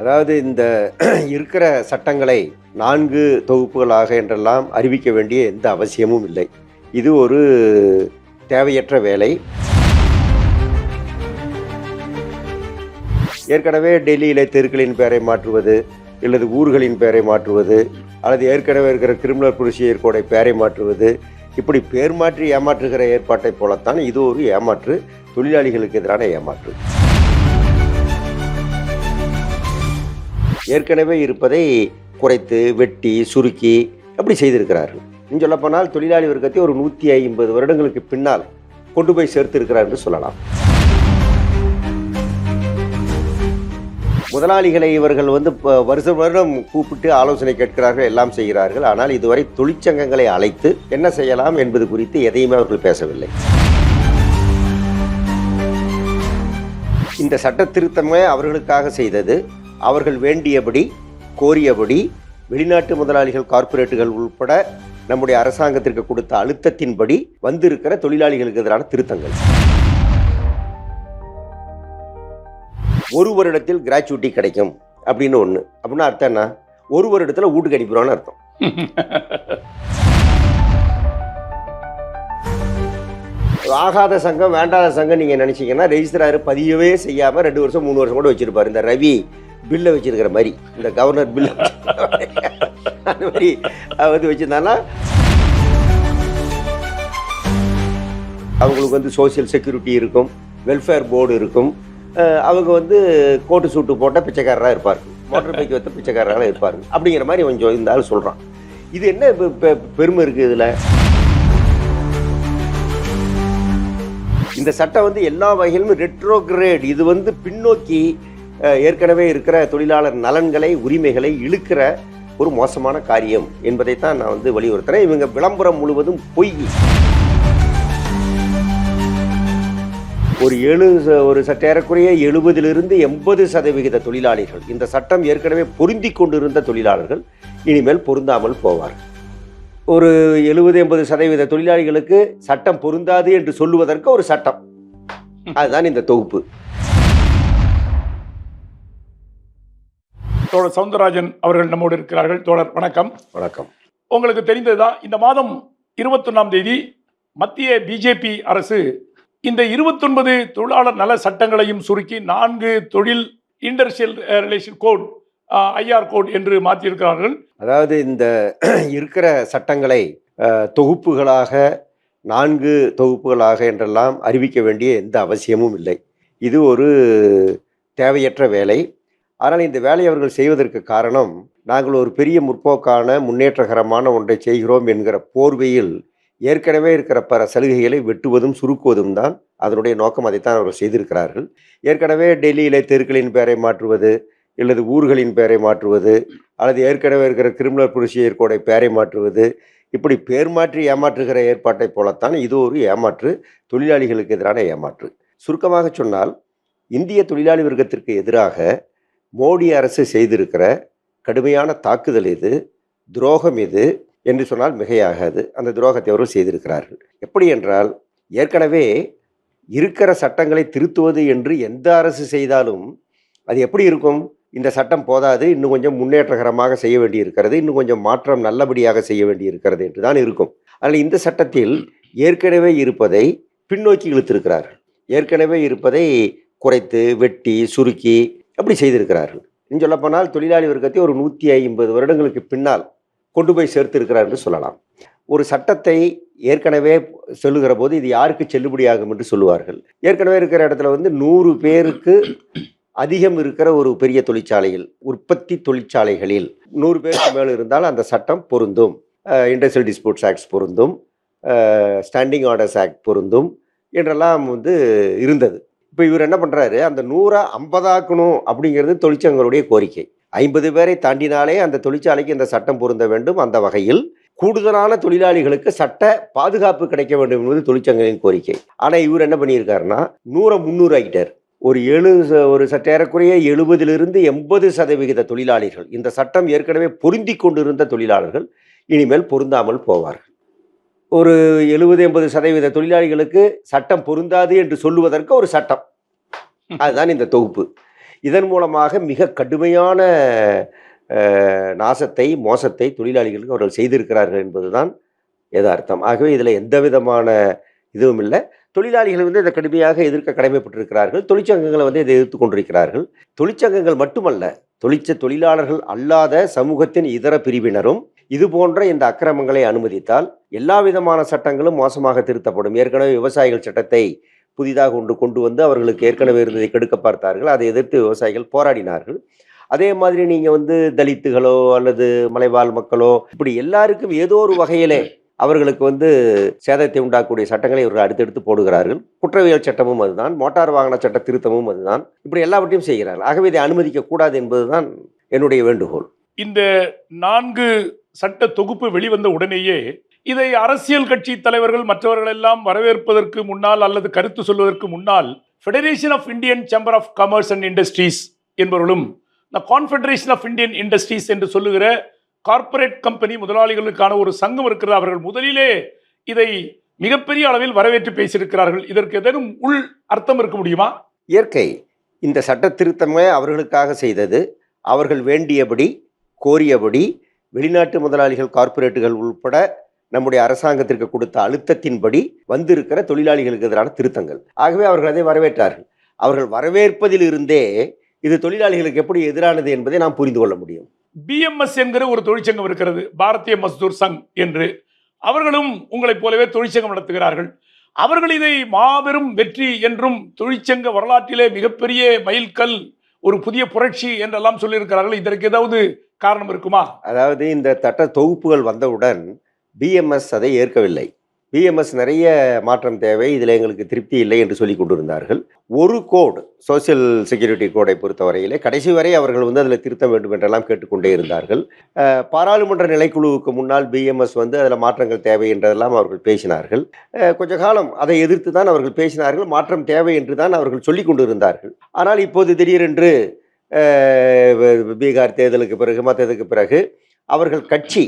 அதாவது இந்த இருக்கிற சட்டங்களை நான்கு தொகுப்புகளாக என்றெல்லாம் அறிவிக்க வேண்டிய எந்த அவசியமும் இல்லை. இது ஒரு தேவையற்ற வேலை. ஏற்கனவே டெல்லியில் தெருக்களின் பெயரை மாற்றுவது அல்லது ஊர்களின் பெயரை மாற்றுவது அல்லது ஏற்கனவே இருக்கிற கிரிமினல் புரிசியர் கோடை பெயரை மாற்றுவது இப்படி பேர் மாற்றி ஏமாற்றுகிற ஏற்பாட்டை போலத்தான் இது ஒரு ஏமாற்று தொழிலாளிகளுக்கு எதிரான ஏமாற்று. ஏற்கனவே இருப்பதை குறைத்து வெட்டி சுருக்கி அப்படி செய்திருக்கிறார்கள். இன்னும் சொல்லப்போனால் தொழிலாளி வர்க்கத்தை ஒரு நூற்றி ஐம்பது வருடங்களுக்கு பின்னால் கொண்டு போய் சேர்த்திருக்கிறார் என்று சொல்லலாம். முதலாளிகளை இவர்கள் வந்து இப்போ வருஷம் வருடம் கூப்பிட்டு ஆலோசனை கேட்கிறார்கள் எல்லாம் செய்கிறார்கள். ஆனால் இதுவரை தொழிற்சங்கங்களை அழைத்து என்ன செய்யலாம் என்பது குறித்து எதையுமே அவர்கள் பேசவில்லை. இந்த சட்ட திருத்தமே அவர்களுக்காக செய்தது. அவர்கள் வேண்டியபடி கோரியபடி வெளிநாட்டு முதலாளிகள் கார்ப்பரேட்டுகள் உட்பட நம்முடைய அரசாங்கத்திற்கு கொடுத்த அழுத்தத்தின்படி வந்திருக்கிற தொழிலாளிகளுக்கு எதிரான திருத்தங்கள். ஒரு வருடத்தில் கிராச்சுவிட்டி கிடைக்கும் அப்படின்னு ஒன்று அப்படின்னா அர்த்தம் என்ன? ஒரு வருடத்தில் வீட்டுக்கு அனுப்பிடுவான்னு அர்த்தம். ஆகாத சங்கம் வேண்டாத சங்கம் நீங்கள் நினச்சிங்கன்னா ரெஜிஸ்டராரு பதியவே செய்யாமல் ரெண்டு வருஷம் மூணு வருஷம் கூட வச்சுருப்பார். இந்த ரவி பில்லை வச்சுருக்கிற மாதிரி. இந்த கவர்னர் பில்லை அந்த மாதிரி அவர் வந்து வச்சுருந்தாங்கன்னா அவங்களுக்கு வந்து சோஷியல் செக்யூரிட்டி இருக்கும் வெல்ஃபேர் போர்டு இருக்கும். அவங்க வந்து கோட்டு சூட்டு போட்டால் பிச்சைக்காரராக இருப்பார். மோட்டர் பைக் வைத்த பிச்சைக்காரராக இருப்பார். அப்படிங்கிற மாதிரி கொஞ்சம் இந்த ஆள் சொல்கிறான் இது என்ன பெ- பெருமை இருக்குது இதில்? இந்த சட்டம் வந்து எல்லா வகையிலும் ரெட்ரோகிரேட் இது வந்து பின்னோக்கி ஏற்கனவே இருக்கிற தொழிலாளர் நலன்களை உரிமைகளை இழுக்கிற ஒரு மோசமான காரியம் என்பதைத்தான் நான் வந்து வலியுறுத்துறேன். இவங்க விளம்பரம் முழுவதும் பொய். ஒரு ஏழு ஒரு சற்றேறக்குறைய எழுபதிலிருந்து எண்பது சதவிகித தொழிலாளிகள் இந்த சட்டம் ஏற்கனவே பொருந்தி கொண்டிருந்த தொழிலாளர்கள் இனிமேல் பொருந்தாமல் போவார் ஒரு எழுபது எண்பது சதவீத தொழிலாளிகளுக்கு சட்டம் பொருந்தாது என்று சொல்லுவதற்கு ஒரு சட்டம். அதுதான் இந்த தொகுப்பு. தோழர் சவுந்தரராஜன் அவர்கள் நம்மோடு இருக்கிறார்கள். தோழர் வணக்கம். வணக்கம். உங்களுக்கு தெரிந்ததுதான் இந்த மாதம் இருபத்தொன்னாம் தேதி மத்திய பிஜேபி அரசு இந்த இருபத்தொன்பது தொழிலாளர் நல சட்டங்களையும் சுருக்கி நான்கு தொழில் industrial relation code IR code என்று மாற்றியிருக்கிறார்கள். அதாவது இந்த இருக்கிற சட்டங்களை தொகுப்புகளாக நான்கு தொகுப்புகளாக என்றெல்லாம் அறிவிக்க வேண்டிய எந்த அவசியமும் இல்லை. இது ஒரு தேவையற்ற வேலை. ஆனால் இந்த வேலையை அவர்கள் செய்வதற்கு காரணம் நாங்கள் ஒரு பெரிய முற்போக்கான முன்னேற்றகரமான ஒன்றை செய்கிறோம் என்கிற போர்வையில் ஏற்கனவே இருக்கிற பல சலுகைகளை வெட்டுவதும் சுருக்குவதும் தான் அதனுடைய நோக்கம். அதைத்தான் அவர்கள் செய்திருக்கிறார்கள். ஏற்கனவே டெல்லியில் தெருக்களின் பெயரை மாற்றுவது அல்லது ஊர்களின் பெயரை மாற்றுவது அல்லது ஏற்கனவே இருக்கிற கிரிமினல் புரொசீஜர் கோடை பெயரை மாற்றுவது இப்படி பேர் மாற்றி ஏமாற்றுகிற ஏற்பாட்டை போலத்தான் இது ஒரு ஏமாற்று தொழிலாளிகளுக்கு எதிரான ஏமாற்று. சுருக்கமாக சொன்னால் இந்திய தொழிலாளி வர்க்கத்திற்கு எதிராக மோடி அரசு செய்திருக்கிற கடுமையான தாக்குதல் இது துரோகம் இது என்று சொன்னால் மிகையாகாது. அந்த துரோகத்தை அவர்கள் செய்திருக்கிறார்கள். எப்படி என்றால் ஏற்கனவே இருக்கிற சட்டங்களை திருத்துவது என்று எந்த அரசு செய்தாலும் அது எப்படி இருக்கும்? இந்த சட்டம் போதாது இன்னும் கொஞ்சம் முன்னேற்றகரமாக செய்ய வேண்டியிருக்கிறது இன்னும் கொஞ்சம் மாற்றம் நல்லபடியாக செய்ய வேண்டியிருக்கிறது என்று தான் இருக்கும். அதனால் இந்த சட்டத்தில் ஏற்கனவே இருப்பதை பின்னோக்கி இழுத்திருக்கிறார்கள். ஏற்கனவே இருப்பதை குறைத்து வெட்டி சுருக்கி அப்படி செய்திருக்கிறார்கள். இன்னும் சொல்லப்போனால் தொழிலாளி வர்க்கத்தை ஒரு நூற்றி ஐம்பது வருடங்களுக்கு பின்னால் கொண்டு போய் சேர்த்திருக்கிறார் என்று சொல்லலாம். ஒரு சட்டத்தை ஏற்கனவே சொல்லுகிற போது இது யாருக்கு செல்லுபடியாகும் என்று சொல்லுவார்கள். ஏற்கனவே இருக்கிற இடத்துல வந்து நூறு பேருக்கு அதிகம் இருக்கிற ஒரு பெரிய தொழிற்சாலையில் உற்பத்தி தொழிற்சாலைகளில் நூறு பேருக்கு மேலே இருந்தால் அந்த சட்டம் பொருந்தும். இண்டஸ்ட்ரியல் டிஸ்பியூட்ஸ் ஆக்ட்ஸ் பொருந்தும். ஸ்டாண்டிங் ஆர்டர்ஸ் ஆக்ட் பொருந்தும். என்றெல்லாம் வந்து இருந்தது. இப்போ இவர் என்ன பண்ணுறாரு அந்த நூறை ஐம்பதாக்கணும் அப்படிங்கிறது தொழிற்சங்கங்களுடைய கோரிக்கை. ஐம்பது பேரை தாண்டினாலே அந்த தொழிற்சாலைக்கு இந்த சட்டம் பொருந்த வேண்டும் அந்த வகையில். கூடுதலான தொழிலாளிகளுக்கு சட்ட பாதுகாப்பு கிடைக்க வேண்டும் என்பது தொழிற்சங்கங்களின் கோரிக்கை. ஆனால் இவர் என்ன பண்ணியிருக்காருன்னா நூறை முந்நூறு ஆகிட்டார் ஒரு எழு ஒரு சற்றேறக்குறைய எழுபதிலிருந்து எண்பது சதவிகித தொழிலாளிகள் இந்த சட்டம் ஏற்கனவே பொருந்தி கொண்டிருந்த தொழிலாளர்கள் இனிமேல் பொருந்தாமல் போவார்கள். ஒரு எழுபது எண்பது சதவீத தொழிலாளிகளுக்கு சட்டம் பொருந்தாது என்று சொல்லுவதற்கு ஒரு சட்டம். அதுதான் இந்த தொகுப்பு. இதன் மூலமாக மிக கடுமையான நாசத்தை மோசத்தை தொழிலாளிகளுக்கு அவர்கள் செய்திருக்கிறார்கள் என்பதுதான் எதார்த்தம் ஆகவே இதில் எந்த விதமான இதுவும் இல்லை. தொழிலாளிகள் வந்து இதை கடுமையாக எதிர்க்க கடமைப்பட்டிருக்கிறார்கள். தொழிற்சங்கங்களை வந்து இதை எதிர்த்து கொண்டிருக்கிறார்கள். தொழிற்சங்கங்கள் மட்டுமல்ல தொழிற்ச தொழிலாளர்கள் அல்லாத சமூகத்தின் இதர பிரிவினரும் இது போன்ற இந்த அக்கிரமங்களை அனுமதித்தால் எல்லா விதமான சட்டங்களும் மோசமாக திருத்தப்படும். ஏற்கனவே விவசாயிகள் சட்டத்தை புதிதாக கொண்டு கொண்டு வந்து அவர்களுக்கு ஏற்கனவே இருந்ததை கெடுக்க பார்த்தார்கள். அதை எதிர்த்து விவசாயிகள் போராடினார்கள். அதே மாதிரி நீங்கள் வந்து தலித்துகளோ அல்லது மலைவாழ் மக்களோ இப்படி எல்லாருக்கும் ஏதோ ஒரு வகையிலே அவர்களுக்கு வந்து சேதத்தை உண்டாக்கக்கூடிய சட்டங்களை இவர்கள் அடுத்தடுத்து போடுகிறார்கள். குற்றவியல் சட்டமும் அதுதான். மோட்டார் வாகன சட்ட திருத்தமும் அதுதான். இப்படி எல்லாவற்றையும் செய்கிறார்கள். ஆகவே இதை அனுமதிக்க கூடாது என்பதுதான் என்னுடைய வேண்டுகோள். இந்த நான்கு சட்ட தொகுப்பு வெளிவந்த உடனேயே இதை அரசியல் கட்சி தலைவர்கள் மற்றவர்கள் எல்லாம் வரவேற்பதற்கு முன்னால் அல்லது கருத்து சொல்வதற்கு முன்னால் federation of Indian chamber of commerce and industries என்பவர்களும் the confederation of Indian industries என்று சொல்லுகிற கார்ப்பரேட் கம்பெனி முதலாளிகளுக்கான ஒரு சங்கம் இருக்கிறது. அவர்கள் முதலிலே இதை மிகப்பெரிய அளவில் வரவேற்று பேசியிருக்கிறார்கள். இதற்கு ஏதேனும் உள் அர்த்தம் இருக்க முடியுமா? இயற்கை இந்த சட்ட திருத்தமே அவர்களுக்காக செய்தது. அவர்கள் வேண்டியபடி கோரியபடி வெளிநாட்டு முதலாளிகள் கார்ப்பரேட்டுகள் உள்பட நம்முடைய அரசாங்கத்திற்கு கொடுத்த அழுத்தத்தின்படி வந்திருக்கிற தொழிலாளிகளுக்கு எதிரான திருத்தங்கள். ஆகவே அவர்கள் அதை வரவேற்றார்கள். அவர்கள் வரவேற்பதில் இருந்தே இது தொழிலாளிகளுக்கு எப்படி எதிரானது என்பதை நாம் புரிந்து கொள்ள முடியும். பிஎம்எஸ் என்கிற ஒரு தொழிற்சங்கம் இருக்கிறது. பாரதிய மஸ்தூர் சங் என்று. அவர்களும் உங்களைப் போலவே தொழிற்சங்கம் நடத்துகிறார்கள். அவர்கள் இதை மாபெரும் வெற்றி என்றும் தொழிற்சங்க வரலாற்றிலே மிகப்பெரிய மைல்கல் ஒரு புதிய புரட்சி என்றெல்லாம் சொல்லியிருக்கிறார்கள். இதற்கு ஏதாவது காரணம் இருக்குமா? அதாவது இந்த சட்ட தொகுப்புகள் வந்தவுடன் பிஎம்எஸ் அதை ஏற்கவில்லை. பிஎம்எஸ் நிறைய மாற்றம் தேவை. இதில் எங்களுக்கு திருப்தி இல்லை என்று சொல்லி கொண்டிருந்தார்கள். ஒரு கோடு சோசியல் செக்யூரிட்டி கோடை பொறுத்தவரையிலே கடைசி வரை அவர்கள் வந்து அதில் திருத்த வேண்டும் என்றெல்லாம் கேட்டுக்கொண்டே இருந்தார்கள். பாராளுமன்ற நிலைக்குழுவுக்கு முன்னால் பிஎம்எஸ் வந்து அதில் மாற்றங்கள் தேவை என்றதெல்லாம் அவர்கள் பேசினார்கள். கொஞ்ச காலம் அதை எதிர்த்து தான் அவர்கள் பேசினார்கள். மாற்றம் தேவை என்று தான் அவர்கள் சொல்லி கொண்டிருந்தார்கள். ஆனால் இப்போது திடீரென்று பீகார் தேர்தலுக்கு பிறகு மற்றதுக்கு பிறகு அவர்கள் கட்சி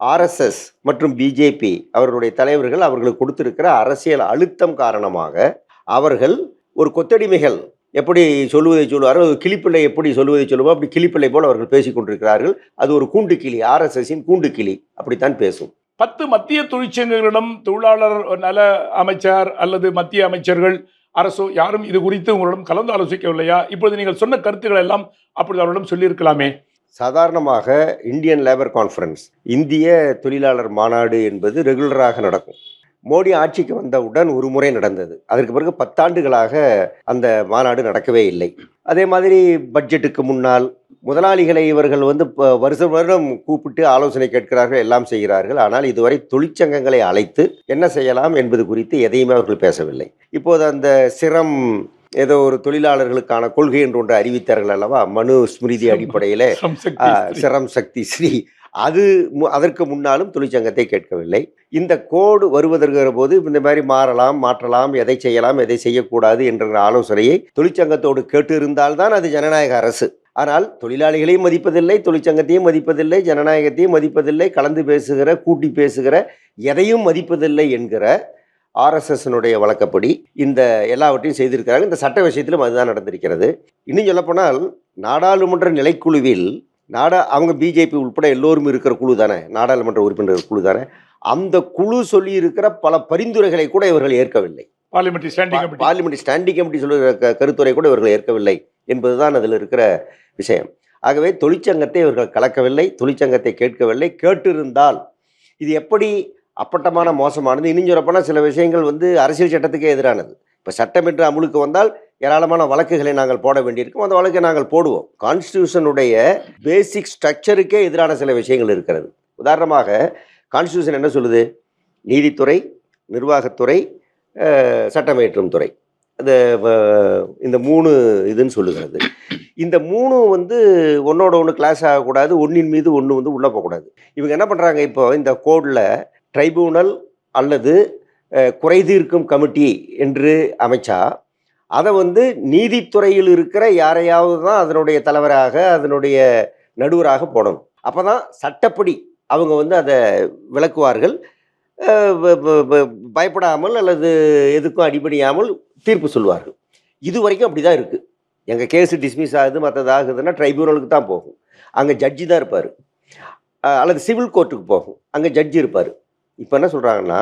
ஆர்எஸ்எஸ் மற்றும் பிஜேபி அவர்களுடைய தலைவர்கள் அவர்களுக்கு கொடுத்திருக்கிற அரசியல் அழுத்தம் காரணமாக அவர்கள் ஒரு கொத்தடிமைகள் எப்படி சொல்லுவதை சொல்லுவார்கள் ஒரு கிளிப்பிள்ளை எப்படி சொல்லுவதை சொல்லுவோம் அப்படி கிளிப்பிள்ளை போல் அவர்கள் பேசிக் கொண்டிருக்கிறார்கள். அது ஒரு கூண்டு கிளி ஆர்எஸ்எஸின் கூண்டு கிளி அப்படித்தான் பேசும். பத்து மத்திய தொழிற்சங்கங்களிடம் தொழிலாளர் நல அமைச்சர் அல்லது மத்திய அமைச்சர்கள் அரசோ யாரும் இது குறித்து உங்களிடம் கலந்து ஆலோசிக்கவில்லையா? இப்பொழுது நீங்கள் சொன்ன கருத்துக்கள் எல்லாம் அப்படி அவரிடம் சொல்லியிருக்கலாமே. சாதாரணமாக இந்தியன் லேபர் கான்ஃபரன்ஸ் இந்திய தொழிலாளர் மாநாடு என்பது ரெகுலராக நடக்கும். மோடி ஆட்சிக்கு வந்தவுடன் ஒரு முறை நடந்தது. அதற்கு பிறகு பத்தாண்டுகளாக அந்த மாநாடு நடக்கவே இல்லை. அதே மாதிரி பட்ஜெட்டுக்கு முன்னால் முதலாளிகளை இவர்கள் வந்து வருஷம் வருடம் கூப்பிட்டு ஆலோசனை கேட்கிறார்கள் எல்லாம் செய்கிறார்கள். ஆனால் இதுவரை தொழிற்சங்கங்களை அழைத்து என்ன செய்யலாம் என்பது குறித்து எதையுமே அவர்கள் பேசவில்லை. இப்போது அந்த சிரம் ஏதோ ஒரு தொழிலாளர்களுக்கான கொள்கை என்று ஒன்று அறிவித்தார்கள் அல்லவா? மனு ஸ்மிருதி அடிப்படையிலே. சிரம் சக்தி ஸ்ரீ அது அதற்கு முன்னாலும் தொழிற்சங்கத்தை கேட்கவில்லை. இந்த கோடு வருவதற்கிற போது இந்த மாதிரி மாறலாம் மாற்றலாம் எதை செய்யலாம் எதை செய்யக்கூடாது என்ற ஆலோசனையை தொழிற்சங்கத்தோடு கேட்டு இருந்தால்தான் அது ஜனநாயக அரசு. ஆனால் தொழிலாளிகளையும் மதிப்பதில்லை தொழிற்சங்கத்தையும் மதிப்பதில்லை ஜனநாயகத்தையும் மதிப்பதில்லை கலந்து பேசுகிற கூட்டி பேசுகிற எதையும் மதிப்பதில்லை என்கிற ஆர்எஸ்எஸ்னுடைய வழக்கப்படி இந்த எல்லாவற்றையும் செய்திருக்கிறாங்க. இந்த சட்ட விஷயத்திலும் அதுதான் நடந்திருக்கிறது. இன்னும் சொல்லப்போனால் நாடாளுமன்ற நிலைக்குழுவில் நாடா அவங்க பிஜேபி உட்பட எல்லோரும் இருக்கிற குழு தானே நாடாளுமன்ற உறுப்பினர்கள் குழு தானே அந்த குழு சொல்லி இருக்கிற பல பரிந்துரைகளை கூட இவர்கள் ஏற்கவில்லை. Parliamentary standing committee. Parliament standing committee சொல்லுகிற கருத்துரை கூட இவர்கள் ஏற்கவில்லை என்பதுதான் அதில் இருக்கிற விஷயம். ஆகவே தொழிற்சங்கத்தை இவர்கள் கலக்கவில்லை தொழிற்சங்கத்தை கேட்கவில்லை கேட்டிருந்தால் இது எப்படி அப்பட்டமான மோசமானது. இன்னும் சொல்லப்போனால் சில விஷயங்கள் வந்து அரசியல் சட்டத்துக்கே எதிரானது. இப்போ சட்டம் என்று அமுலுக்கு வந்தால் ஏராளமான வழக்குகளை நாங்கள் போட வேண்டியிருக்கும். அந்த வழக்கை நாங்கள் போடுவோம். கான்ஸ்டியூஷனுடைய பேசிக் ஸ்ட்ரக்சருக்கே எதிரான சில விஷயங்கள் இருக்கிறது. உதாரணமாக கான்ஸ்டியூஷன் என்ன சொல்லுது? நீதித்துறை நிர்வாகத்துறை சட்டமேற்றும் துறை. அது இந்த மூணு இதுன்னு சொல்லுகிறது. இந்த மூணு வந்து ஒன்றோட ஒன்று கிளாஸ் ஆகக்கூடாது. ஒன்றின் மீது ஒன்று வந்து உள்ளே போகக்கூடாது. இவங்க என்ன பண்ணுறாங்க இப்போ? இந்த கோடில் ட்ரைபூனல் அல்லது குறைதீர்க்கும் கமிட்டி என்று அமைச்சா அதை வந்து நீதித்துறையில் இருக்கிற யாரையாவது தான் அதனுடைய தலைவராக அதனுடைய நடுவராக போடணும். அப்போ தான் சட்டப்படி அவங்க வந்து அதை விளக்குவார்கள். பயப்படாமல் அல்லது எதுக்கும் அடிபணியாமல் தீர்ப்பு சொல்வார்கள். இது வரைக்கும் அப்படி தான் இருக்குது எங்கள் கேஸ் டிஸ்மிஸ் ஆகுது மற்றது ஆகுதுன்னா ட்ரைபியூனலுக்கு தான் போகும். அங்கே ஜட்ஜி தான் இருப்பார். அல்லது சிவில் கோர்ட்டுக்கு போகும். அங்கே ஜட்ஜி இருப்பார். இப்போ என்ன சொல்கிறாங்கன்னா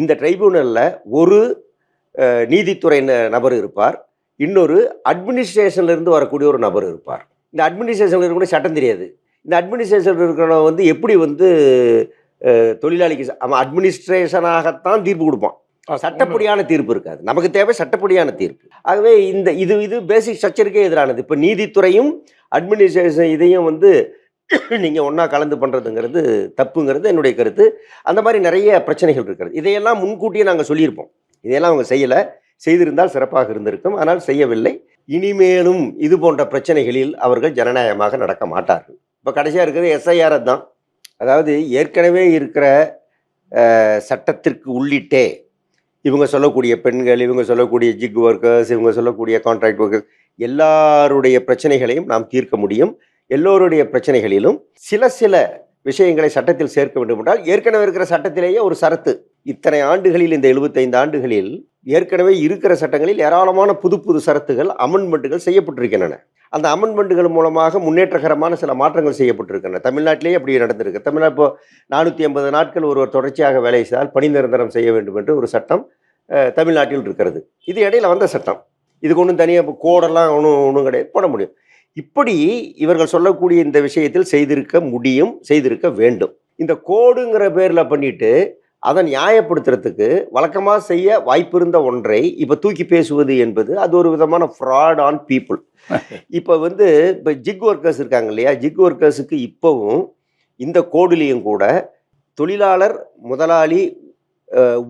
இந்த ட்ரைபியூனலில் ஒரு நீதித்துறை நபர் இருப்பார். இன்னொரு இருந்து வரக்கூடிய ஒரு நபர் இருப்பார். இந்த அட்மினிஸ்ட்ரேஷனில் இருக்கக்கூடிய சட்டம் தெரியாது. இந்த அட்மினிஸ்ட்ரேஷனில் இருக்கிறவன் வந்து எப்படி வந்து தொழிலாளிக்கு அவன் அட்மினிஸ்ட்ரேஷனாகத்தான் தீர்ப்பு கொடுப்பான். சட்டப்படியான தீர்ப்பு இருக்காது. நமக்கு தேவை சட்டப்படியான தீர்ப்பு. ஆகவே இந்த இது இது பேசிக் ஸ்ட்ரக்சருக்கே எதிரானது. இப்போ நீதித்துறையும் அட்மினிஸ்ட்ரேஷன் இதையும் வந்து நீங்கள் ஒன்றா கலந்து பண்ணுறதுங்கிறது தப்புங்கிறது என்னுடைய கருத்து. அந்த மாதிரி நிறைய பிரச்சனைகள் இருக்கிறது. இதையெல்லாம் முன்கூட்டியே நாங்கள் சொல்லியிருப்போம். இதையெல்லாம் அவங்க செய்யலை. செய்திருந்தால் சிறப்பாக இருந்திருக்கும். ஆனால் செய்யவில்லை. இனிமேலும் இது போன்ற பிரச்சனைகளில் அவர்கள் ஜனநாயகமாக நடக்க மாட்டார்கள். இப்போ கடைசியாக இருக்கிறது எஸ்ஐஆர் தான். அதாவது ஏற்கனவே இருக்கிற சட்டத்திற்கு உள்ளிட்டே இவங்க சொல்லக்கூடிய பெண்கள் இவங்க சொல்லக்கூடிய ஜிக் ஒர்க்கர்ஸ் இவங்க சொல்லக்கூடிய கான்ட்ராக்ட் ஒர்க்கர்ஸ் எல்லாருடைய பிரச்சனைகளையும் நாம் தீர்க்க முடியும். எல்லோருடைய பிரச்சனைகளிலும் சில சில விஷயங்களை சட்டத்தில் சேர்க்க வேண்டும் என்றால் ஏற்கனவே இருக்கிற சட்டத்திலேயே ஒரு சரத்து. இத்தனை ஆண்டுகளில் இந்த 75 ஆண்டுகளில் ஏற்கனவே இருக்கிற சட்டங்களில் ஏராளமான புது புது சரத்துகள் அமெண்ட்மெண்ட்டுகள் செய்யப்பட்டிருக்கின்றன. அந்த அமெண்ட்மெண்ட்டுகள் மூலமாக முன்னேற்றகரமான சில மாற்றங்கள் செய்யப்பட்டிருக்கின்றன. தமிழ்நாட்டிலேயே அப்படி நடந்திருக்கு. தமிழ்நாடு இப்போ நானூற்றி ஐம்பது நாட்கள் ஒருவர் தொடர்ச்சியாக வேலை செய்தால் பணி நிரந்தரம் செய்ய வேண்டும் என்று ஒரு சட்டம் தமிழ்நாட்டில் இருக்கிறது. இது இடையில வந்த சட்டம். இதுக்கு ஒன்றும் தனியாக இப்போ கோடெல்லாம் ஒன்றும் ஒன்றும் கிடையாது. போட முடியும். இப்படி இவர்கள் சொல்லக்கூடிய இந்த விஷயத்தில் செய்திருக்க முடியும் செய்திருக்க வேண்டும். இந்த கோடுங்கிற பேரில் பண்ணிட்டு அதை நியாயப்படுத்துறதுக்கு வழக்கமாக செய்ய வாய்ப்பிருந்த ஒன்றை இப்போ தூக்கி பேசுவது என்பது அது ஒரு விதமான ஃப்ராட் ஆன் பீப்புள் இப்போ வந்து இப்போ ஜிக் ஒர்க்கர்ஸ் இருக்காங்க இல்லையா? ஜிக் ஒர்க்கர்ஸுக்கு இப்போவும் இந்த கோடுலேயும் கூட தொழிலாளர் முதலாளி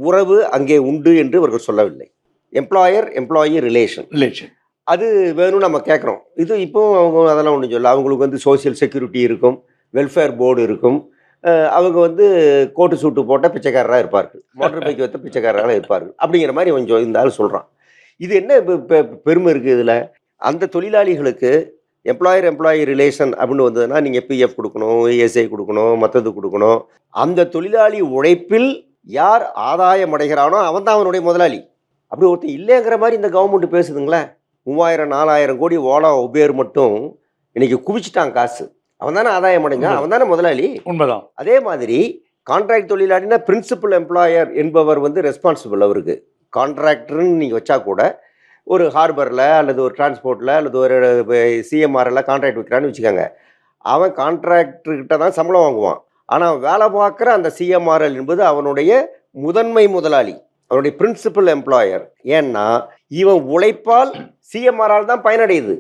உறவு அங்கே உண்டு என்று இவர்கள் சொல்லவில்லை. எம்ப்ளாயர் எம்ப்ளாயி ரிலேஷன் ரிலேஷன் அது வேணும்னு நம்ம கேட்குறோம் இது இப்போ அவங்க அதெல்லாம் ஒன்றும் சொல்ல அவங்களுக்கு வந்து சோஷியல் செக்யூரிட்டி இருக்கும் வெல்ஃபேர் போர்டு இருக்கும். அவங்க வந்து கோட்டு சூட்டு போட்டால் பிச்சைக்காரராக இருப்பார்கள் மோட்டர் பைக் வைத்த பிச்சைக்காரராக இருப்பார்கள் அப்படிங்கிற மாதிரி கொஞ்சம் இந்த ஆள் சொல்கிறான் இது என்ன இப்போ பெ- பெருமை இருக்குது இதில்? அந்த தொழிலாளிகளுக்கு எம்ப்ளாயர் எம்ப்ளாயி ரிலேஷன் அப்படின்னு வந்ததுன்னா நீங்கள் பிஎஃப் கொடுக்கணும் இஎஸ்ஐ கொடுக்கணும் மற்றது கொடுக்கணும். அந்த தொழிலாளி உழைப்பில் யார் ஆதாயம் அடைகிறானோ அவன் தான் அவனுடைய முதலாளி. அப்படி ஒருத்தர் இல்லைங்கிற மாதிரி இந்த கவர்மெண்ட் பேசுதுங்களேன் மூவாயிரம் நாலாயிரம் கோடி ஓலா உபேர் மட்டும் இன்னைக்கு குவிச்சிட்டான் காசு. அவன் தானே ஆதாயம் அடைஞ்சான் அவன் தானே முதலாளி? உண்மைதான். அதே மாதிரி கான்ட்ராக்ட் தொழிலாளினா பிரின்சிபல் எம்ப்ளாயர் என்பவர் வந்து ரெஸ்பான்சிபிள் அவருக்கு. கான்ட்ராக்டர்னு நீங்கள் வச்சா கூட ஒரு ஹார்பரில் அல்லது ஒரு டிரான்ஸ்போர்ட்டில் அல்லது ஒரு சிஎம்ஆரில் கான்ட்ராக்ட் வைக்கிறான்னு வச்சுக்கோங்க. அவன் கான்ட்ராக்டர்கிட்ட தான் சம்பளம் வாங்குவான். ஆனால் வேலை பார்க்குற அந்த சிஎம்ஆர்எல் என்பது அவனுடைய முதன்மை முதலாளி. அவனுடைய பிரின்சிபல் எம்ப்ளாயர் ஏன்னா இவன் உழைப்பால் சிஎம்ஆரால் தான் பயனடையுது.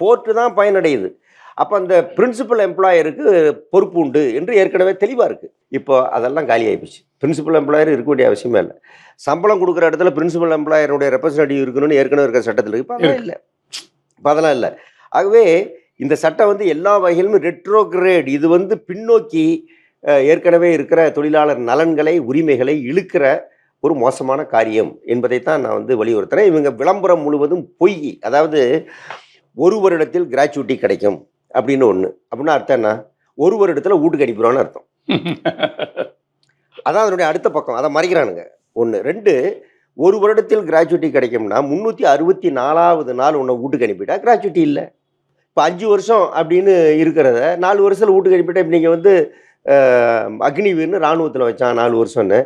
போர்ட்டு தான் பயனடையுது. அப்போ அந்த பிரின்சிபல் எம்ப்ளாயருக்கு பொறுப்பு உண்டு என்று ஏற்கனவே தெளிவாக இருக்குது இப்போ அதெல்லாம் காலி ஆயிப்போச்சு. பிரின்சிபல் எம்ப்ளாயர் இருக்க வேண்டிய அவசியமே இல்லை. சம்பளம் கொடுக்குற இடத்துல பிரின்சிபல் எம்ப்ளாயருடைய ரெப்ரசன்டேட்டிவ் இருக்கணும்னு ஏற்கனவே இருக்கிற சட்டத்தில் இருக்கு. இப்போ அதெல்லாம் இல்லை. இப்போ அதெல்லாம் இல்லை. ஆகவே இந்த சட்டம் வந்து எல்லா வகையிலும் ரெட்ரோகிரேட் இது வந்து பின்னோக்கி ஏற்கனவே இருக்கிற தொழிலாளர் நலன்களை உரிமைகளை இழுக்கிற ஒரு மோசமான காரியம் என்பதைத்தான் நான் வந்து வலியுறுத்துறேன். இவங்க விளம்பரம் முழுவதும் பொய். அதாவது ஒரு வருடத்தில் கிராச்சுவிட்டி கிடைக்கும் அப்படின்னு ஒன்று அப்படின்னா அர்த்தம் என்ன? ஒரு வருடத்தில் வீட்டுக்கு அனுப்பிடுவான்னு அர்த்தம். அதான் அதனுடைய அடுத்த பக்கம். அதை மறைக்கிறானுங்க. ஒன்று ரெண்டு ஒரு வருடத்தில் கிராச்சுவிட்டி கிடைக்கும்னா முந்நூற்றி அறுபத்தி நாலாவது நாள் உன்னை வீட்டுக்கு அனுப்பிட்டா கிராச்சுவிட்டி இல்லை. இப்போ அஞ்சு வருஷம் அப்படின்னு இருக்கிறத நாலு வருஷத்தில் வீட்டுக்கு அனுப்பிட்டா இப்போ நீங்கள் வந்து அக்னிவீர்னு இராணுவத்தில் வச்சான் நாலு வருஷம்னு.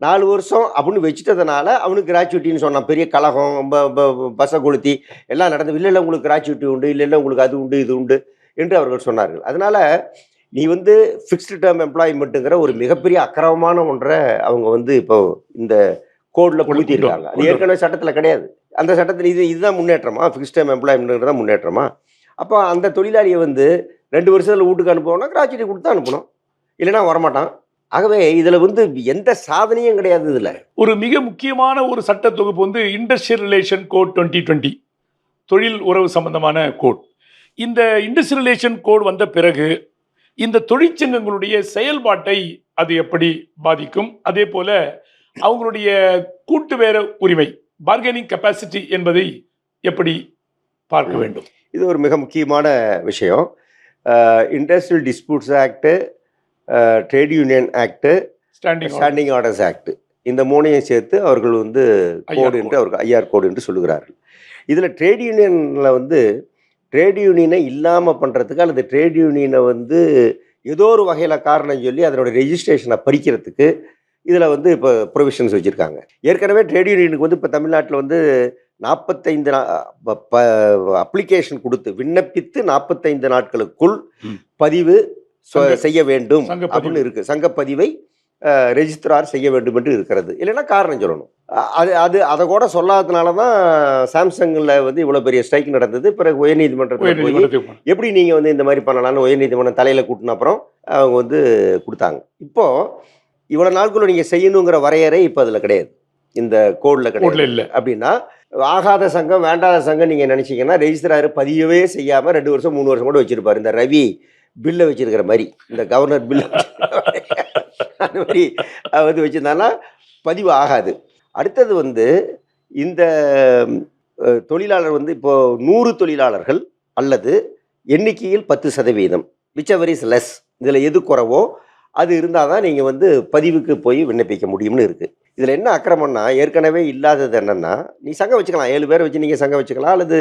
நாலு வருஷம் அப்படின்னு வச்சுட்டதுனால அவனுக்கு கிராச்சுவிட்டின்னு சொன்னான். பெரிய கலகம் ப- ப- பஸ்ஸை கொளுத்தி எல்லாம் நடந்து இல்லை இல்லை உங்களுக்கு கிராச்சுவிட்டி உண்டு. இல்லை இல்லை உங்களுக்கு அது உண்டு இது உண்டு என்று அவர்கள் சொன்னார்கள். அதனால நீ வந்து ஃபிக்ஸ்டு டேர்ம் எம்ப்ளாய்மெண்ட்டுங்கிற ஒரு மிகப்பெரிய அக்கிரமமான ஒன்றை அவங்க வந்து இப்போ இந்த கோடில் புகுத்தியிருக்காங்க அது ஏற்கனவே சட்டத்தில் கிடையாது. அந்த சட்டத்தில் இது இதுதான் முன்னேற்றமா? ஃபிக்ஸ்ட் டைம் எம்ப்ளாய்மெண்ட் தான் முன்னேற்றமா? அப்போ அந்த தொழிலாளியை வந்து ரெண்டு வருஷத்தில் வீட்டுக்கு அனுப்புவோம்னா கிராச்சுவிட்டி கொடுத்து அனுப்பணும். இல்லைன்னா வரமாட்டான். ஆகவே இதில் வந்து எந்த சாதனையும் கிடையாது இதில். ஒரு மிக முக்கியமான ஒரு சட்ட தொகுப்பு வந்து industrial relation code twenty twenty தொழில் உறவு சம்பந்தமான கோட். இந்த இண்டஸ்ட்ரியல் ரிலேஷன் கோட் வந்த பிறகு இந்த தொழிற்சங்கங்களுடைய செயல்பாட்டை அது எப்படி பாதிக்கும்? அதே போல அவங்களுடைய கூட்டு வேற உரிமை பார்கெனிங் கெப்பாசிட்டி என்பதை எப்படி பார்க்க வேண்டும்? இது ஒரு மிக முக்கியமான விஷயம். Industrial disputes act trade union act standing standing orders act இந்த மூணையும் சேர்த்து அவர்கள் வந்து கோடு என்று அவர்கள் ஐஆர் கோடு என்று சொல்லுகிறார்கள். இதில் ட்ரேட் யூனியனில் வந்து ட்ரேட் யூனியனை இல்லாமல் பண்ணுறதுக்கு அல்லது ட்ரேட் யூனியனை வந்து ஏதோ ஒரு வகையில் காரணம் சொல்லி அதனோட ரெஜிஸ்ட்ரேஷனை பறிக்கிறதுக்கு இதில் வந்து இப்போ ப்ரொவிஷன்ஸ் வச்சுருக்காங்க. ஏற்கனவே ட்ரேட் யூனியனுக்கு வந்து இப்போ தமிழ்நாட்டில் வந்து நாற்பத்தைந்து அப்ளிகேஷன் கொடுத்து விண்ணப்பித்து நாற்பத்தைந்து நாட்களுக்குள். பதிவு செய்ய வேண்டும். அப்படின்னு இருக்கு. சங்கப்பதிவை ரெஜிஸ்ட்ரார் செய்ய வேண்டும் என்று இருக்கிறது. இல்லைன்னா காரணம் சொல்லணும். அது அது அதை கூட சொல்லாததுனால தான் சாம்சங்கில் வந்து இவ்வளோ பெரிய ஸ்ட்ரைக் நடந்தது. பிறகு உயர்நீதிமன்றத்தில் போய். எப்படி நீங்கள் வந்து இந்த மாதிரி பண்ணலாம்னு உயர்நீதிமன்றம் தலையில் கூட்டின அப்புறம் அவங்க வந்து கொடுத்தாங்க. இப்போ இவ்வளோ நாட்குள்ள நீங்கள் செய்யணுங்கிற வரையறை இப்போ அதில் கிடையாது. இந்த கோடில் கிடையாது. இல்ல. அப்படின்னா ஆகாத சங்கம் வேண்டாத சங்கம் நீங்கள் நினச்சிங்கன்னா ரெஜிஸ்டராரு பதியவே செய்யாமல் ரெண்டு வருஷம் மூணு வருஷம் கூட வச்சுருப்பார். இந்த ரவி பில்லை வச்சுருக்கிற மாதிரி இந்த கவர்னர் பில்லை அந்த மாதிரி வந்து வச்சுருந்தாங்கன்னா பதிவு ஆகாது. அடுத்தது வந்து இந்த தொழிலாளர் வந்து இப்போ நூறு தொழிலாளர்கள் அல்லது எண்ணிக்கையில் பத்து சதவீதம். விச் எவர் இஸ் லெஸ் இதில் எது குறவோ அது இருந்தால் தான் நீங்கள் வந்து பதிவுக்கு போய் விண்ணப்பிக்க முடியும்னு இருக்குது இதில் என்ன அக்கிரமம்னா ஏற்கனவே இல்லாதது என்னென்னா நீ சங்கம் வச்சுக்கலாம். ஏழு பேரை வச்சு நீங்கள் சங்கம் வச்சுக்கலாம் அல்லது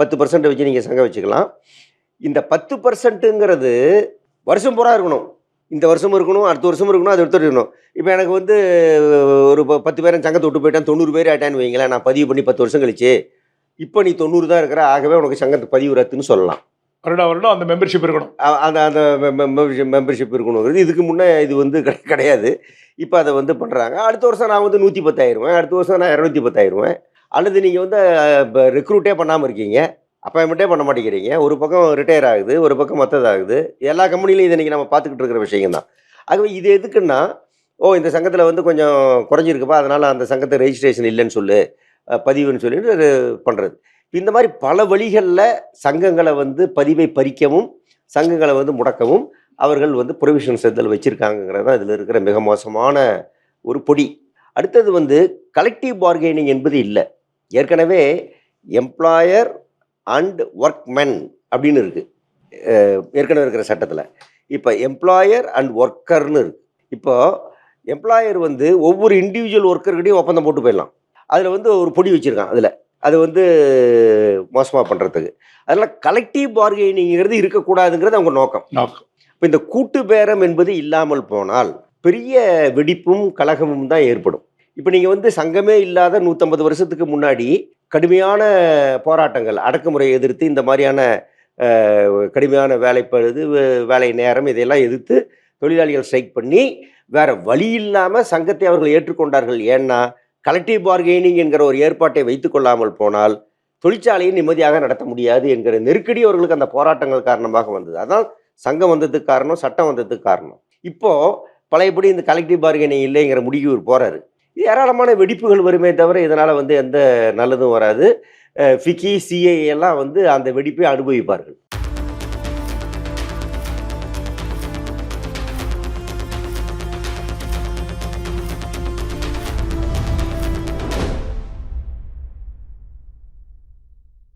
பத்து பர்சன்ட் வச்சு நீங்கள் சங்கம் வச்சுக்கலாம். இந்த பத்து பர்சன்ட்டுங்கிறது வருஷம் பூரா இருக்கணும். இந்த வருஷமும் இருக்கணும் அடுத்த வருஷமும் இருக்கணும் அது அடுத்த இருக்கணும். இப்போ எனக்கு வந்து ஒரு பத்து பேரை சங்கத்தை விட்டு போயிட்டேன் தொண்ணூறு பேர் ஆயிட்டான்னு வைங்களேன் நான் பதிவு பண்ணி பத்து வருஷம் கழிச்சு. இப்போ நீ தொண்ணூறு தான் இருக்கிற ஆகவே உனக்கு சங்கத்து பதிவு ரத்துன்னு சொல்லலாம். வருடம் வருடம் அந்த மெம்பர்ஷிப் இருக்கணும். அந்த அந்த மெம்பர்ஷிப் மெம்பர்ஷிப் இருக்கணுங்கிறது இதுக்கு முன்னே இது வந்து கிடை- கிடையாது. இப்போ அதை வந்து பண்ணுறாங்க அடுத்த வருஷம் நான் வந்து நூற்றி பத்தாயிருவேன் அடுத்த வருஷம் நான் இரநூத்தி பத்தாயிருவேன் அல்லது நீங்கள் வந்து ரெக்ரூட்டே பண்ணாமல் இருக்கீங்க. அப்பாயின்மெண்ட்டே பண்ண மாட்டேங்கிறீங்க. ஒரு பக்கம் ரிட்டையர் ஆகுது ஒரு பக்கம் மற்றதாகுது எல்லா கம்பெனிலையும் இதை நீங்கள் நம்ம பார்த்துக்கிட்டு இருக்கிற விஷயம் தான் ஆகவே இது எதுக்குன்னா ஓ இந்த சங்கத்தில் வந்து கொஞ்சம் குறைஞ்சிருக்குப்பா அதனால் அந்த சங்கத்தை ரெஜிஸ்ட்ரேஷன் இல்லைன்னு சொல்லு பதிவுன்னு சொல்லிட்டு பண்ணுறது இந்த மாதிரி பல வழிகளில் சங்கங்களை வந்து பதிவை பறிக்கவும் சங்கங்களை வந்து முடக்கவும் அவர்கள் வந்து ப்ரொவிஷன்ஸ் இதில் வச்சுருக்காங்கிறது தான் இதில் இருக்கிற மிக மோசமான ஒரு பொடி. அடுத்தது வந்து கலெக்டிவ் பார்கெனிங் என்பது இல்லை. ஏற்கனவே எம்ப்ளாயர் அண்ட் ஒர்க்மென் அப்படின்னு இருக்குது ஏற்கனவே இருக்கிற சட்டத்தில். இப்போ எம்ப்ளாயர் அண்ட் ஒர்க்கர்னு இருக்கு. இப்போ எம்ப்ளாயர் வந்து ஒவ்வொரு இண்டிவிஜுவல் ஒர்க்கர்கிட்டையும் ஒப்பந்தம் போட்டு போயிடலாம். அதில் வந்து ஒரு பொடி வச்சுருக்கான் அதில். அது வந்து மோசமாக பண்ணுறதுக்கு அதனால் கலெக்டிவ் பார்கெனிங்கிறது இருக்கக்கூடாதுங்கிறது அவங்க நோக்கம். நோக்கம். இப்போ இந்த கூட்டு பேரம் என்பது இல்லாமல் போனால் பெரிய வெடிப்பும் கலகமும் தான் ஏற்படும். இப்போ நீங்கள் வந்து சங்கமே இல்லாத நூற்றம்பது வருஷத்துக்கு முன்னாடி கடுமையான போராட்டங்கள் அடக்குமுறையை எதிர்த்து இந்த மாதிரியான கடுமையான வேலைப்பழுது வேலை நேரம் இதையெல்லாம் எதிர்த்து தொழிலாளிகள் ஸ்ட்ரைக் பண்ணி வேறு வழி இல்லாமல் சங்கத்தை அவர்கள் ஏற்றுக்கொண்டார்கள். ஏன்னா கலெக்டிவ் பார்கெனிங் என்கிற ஒரு ஏற்பாட்டை வைத்துக்கொள்ளாமல் போனால் தொழிற்சாலையை நிம்மதியாக நடத்த முடியாது என்கிற நெருக்கடி அவர்களுக்கு அந்த போராட்டங்கள் காரணமாக வந்தது. அதான் சங்கம் வந்ததுக்கு காரணம் சட்டம் வந்ததுக்கு காரணம். இப்போது பழையபடி இந்த கலெக்டிவ் பார்கெனிங் இல்லைங்கிற முடிவு போகிறாரு ஏராளமான வெடிப்புகள் வருமே தவிர இதனால் வந்து எந்த நல்லதும் வராது. ஃபிக்கி சிஐ எல்லாம் வந்து அந்த வெடிப்பை அனுபவிப்பார்கள்.